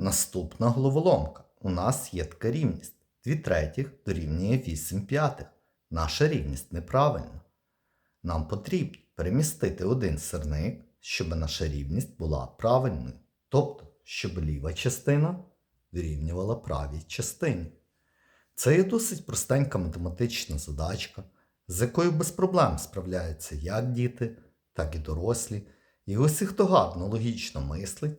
Наступна головоломка. У нас є така рівність. 2 третіх дорівнює 8 п'ятих. Наша рівність неправильна. Нам потрібно перемістити один сирник, щоб наша рівність була правильною. Тобто, щоб ліва частина дорівнювала правій частині. Це є досить простенька математична задачка, з якою без проблем справляються як діти, так і дорослі. І усі, хто гарно логічно мислить,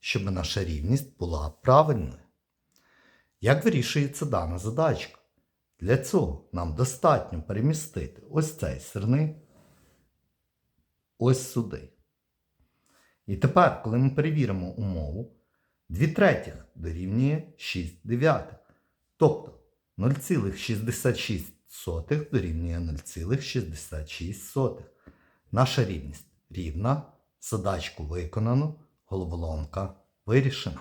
щоб наша рівність була правильною. Як вирішується дана задачка? Для цього нам достатньо перемістити ось цей сирник ось сюди. І тепер, коли ми перевіримо умову, 2 третіх дорівнює 6 дев'ятих. Тобто 0,66 дорівнює 0,66. Наша рівність рівна. Задачку виконано, головоломка вирішена.